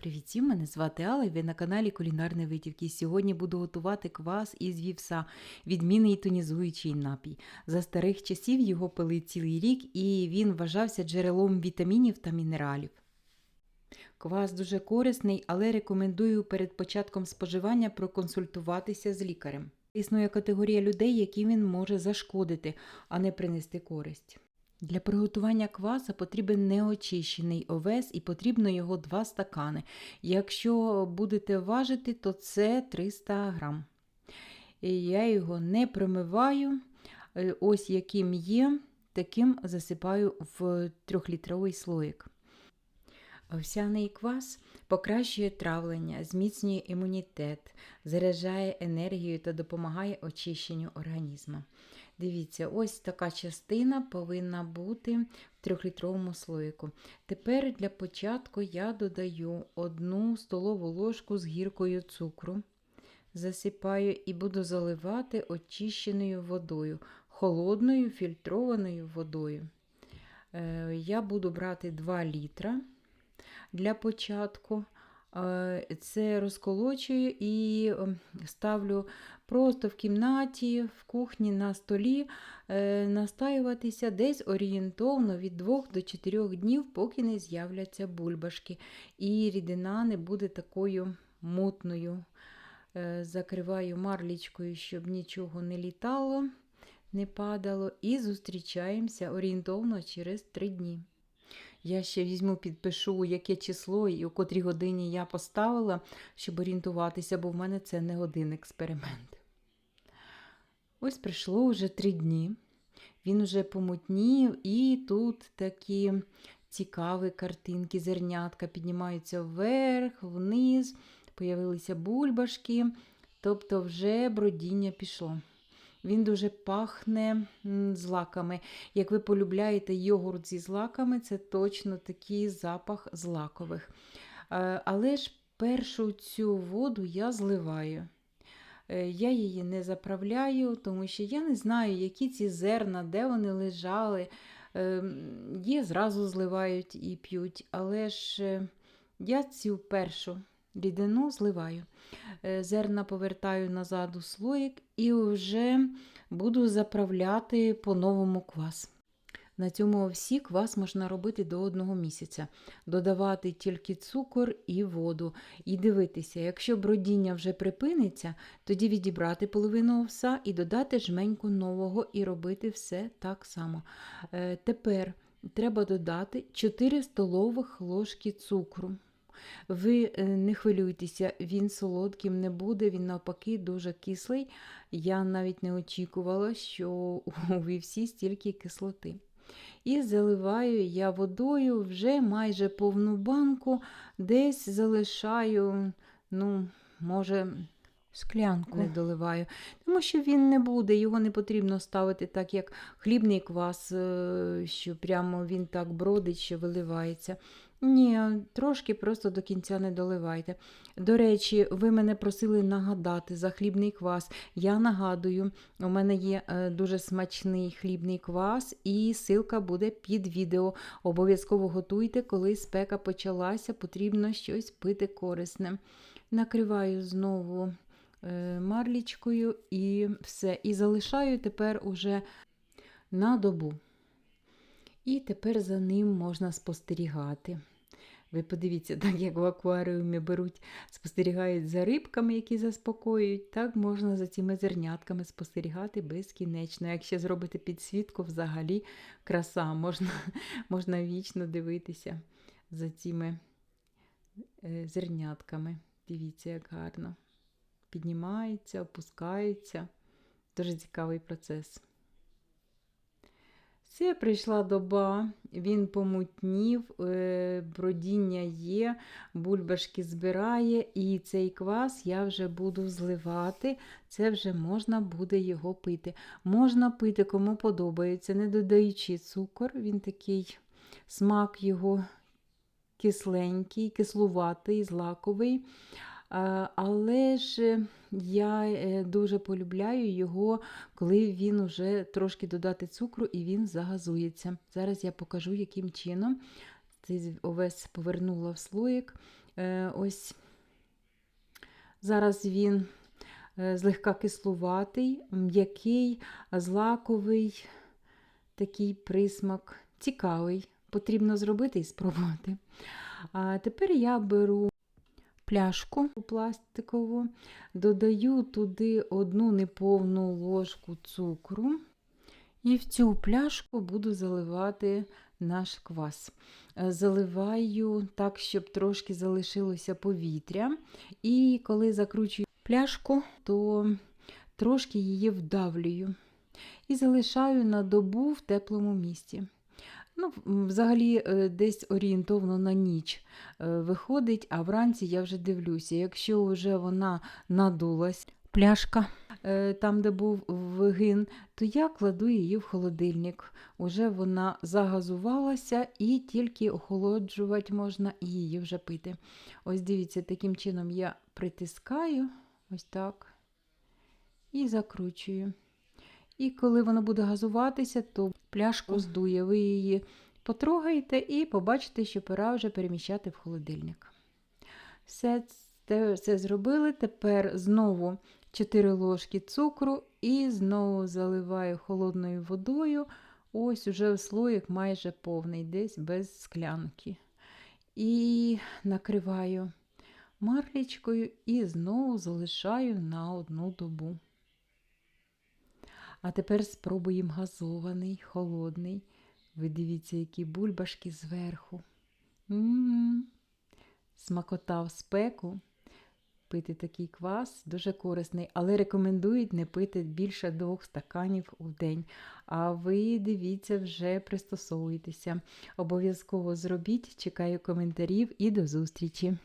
Привіт, мене звати Алла, і ви на каналі Кулінарні Витівки. Сьогодні буду готувати квас із вівса, відмінний тонізуючий напій. За старих часів його пили цілий рік, і він вважався джерелом вітамінів та мінералів. Квас дуже корисний, але рекомендую перед початком споживання проконсультуватися з лікарем. Існує категорія людей, яким він може зашкодити, а не принести користь. Для приготування кваса потрібен неочищений овес і потрібно його 2 стакани. Якщо будете важити, то це 300 грам. Я його не промиваю. Е, Ось яким є, таким засипаю в 3-літровий слоїк. Овсяний квас покращує травлення, зміцнює імунітет, заряджає енергію та допомагає очищенню організму. Дивіться, ось така частина повинна бути в трьохлітровому слоїку. Тепер для початку я додаю одну столову ложку з гіркою цукру, засипаю і буду заливати очищеною водою, холодною фільтрованою водою. Е, Я буду брати 2 літра для початку. Е, Це розколочую і ем, ставлю просто в кімнаті, в кухні на столі е, настаюватися десь орієнтовно від 2 до 4 днів, поки не з'являться бульбашки. І рідина не буде такою мутною. Е, Закриваю марлічкою, щоб нічого не літало, не падало. І зустрічаємося орієнтовно через 3 дні. Я ще візьму, підпишу, яке число і у котрій годині я поставила, щоб орієнтуватися, бо в мене це не один експеримент. Ось пройшло вже три дні. Він вже помутнів, і тут такі цікаві картинки, зернятка піднімаються вверх, вниз, появилися бульбашки, тобто вже бродіння пішло. Він дуже пахне злаками. Як ви полюбляєте йогурт зі злаками, це точно такий запах злакових. Але ж першу цю воду я зливаю. Е, я її не заправляю, тому що я не знаю, які ці зерна, де вони лежали. Є, зразу зливають і п'ють, але ж е, я цю першу рідину зливаю. Е, зерна повертаю назад у слоїк і вже буду заправляти по-новому квас. На цьому овсі квас можна робити до одного місяця, додавати тільки цукор і воду. І дивитися, якщо бродіння вже припиниться, тоді відібрати половину овса і додати жменьку нового і робити все так само. Е, Тепер треба додати 4 столових ложки цукру. Ви е, не хвилюйтеся, він солодким не буде, він навпаки дуже кислий. Я навіть не очікувала, що у вівсі стільки кислоти. І заливаю я водою вже майже повну банку, десь залишаю, ну, може, Склянку не доливаю, тому що він не буде, його не потрібно ставити так, як хлібний квас, е, що прямо він так бродить, що виливається. Ні, трошки просто до кінця не доливайте. До речі, ви мене просили нагадати за хлібний квас. Я нагадую, у мене є е, дуже смачний хлібний квас, і ссылка буде під відео. Обов'язково готуйте, коли спека почалася, потрібно щось пити корисне. Накриваю знову. Е, марлічкою і все. І залишаю тепер уже на добу. І тепер за ним можна спостерігати. Ви подивіться, так як в акваріумі беруть, спостерігають за рибками, які заспокоюють, так можна за цими зернятками спостерігати безкінечно. Якщо зробити підсвітку, взагалі краса, можна, можна вічно дивитися за цими е, зернятками. Дивіться, як гарно піднімається, опускається. Дуже цікавий процес. Все, прийшла доба, він помутнів, е, бродіння є, бульбашки збирає, і цей квас я вже буду зливати, це вже можна буде його пити. Можна пити, кому подобається, не додаючи цукор, він такий смак його кисленький, кислуватий, злаковий. Але ж я е, дуже полюбляю його, коли він вже трошки додати цукру і він загазується. Зараз я покажу, яким чином. Цей овес повернула в слоїк. Е, ось зараз він е, злегка кислуватий, м'який, злаковий, такий присмак, цікавий. Потрібно зробити і спробувати. А тепер я беру пляшку пластикову, додаю туди одну неповну ложку цукру. І в цю пляшку буду заливати наш квас. Заливаю так, щоб трошки залишилося повітря. І коли закручую пляшку, то трошки її вдавлюю і залишаю на добу в теплому місці. Ну, взагалі, е, десь орієнтовно на ніч е, виходить, а вранці я вже дивлюся. Якщо вже вона надулась, пляшка е, там, де був вигин, то я кладу її в холодильник. Уже вона загазувалася і тільки охолоджувати можна і її вже пити. Ось дивіться, таким чином я притискаю, ось так, і закручую. І коли воно буде газуватися, то пляшку здує. Ви її потрогаєте і побачите, що пора вже переміщати в холодильник. Все це, це зробили. Тепер знову 4 ложки цукру і знову заливаю холодною водою. Ось уже слоїк майже повний, десь без склянки. І накриваю марлічкою і знову залишаю на одну добу. А тепер спробуємо газований, холодний. Ви дивіться, які бульбашки зверху. М-м-м. Смакота в спеку. Пити такий квас дуже корисний, але рекомендують не пити більше двох стаканів у день. А ви дивіться, вже пристосовуйтеся. Обов'язково зробіть. Чекаю коментарів і до зустрічі!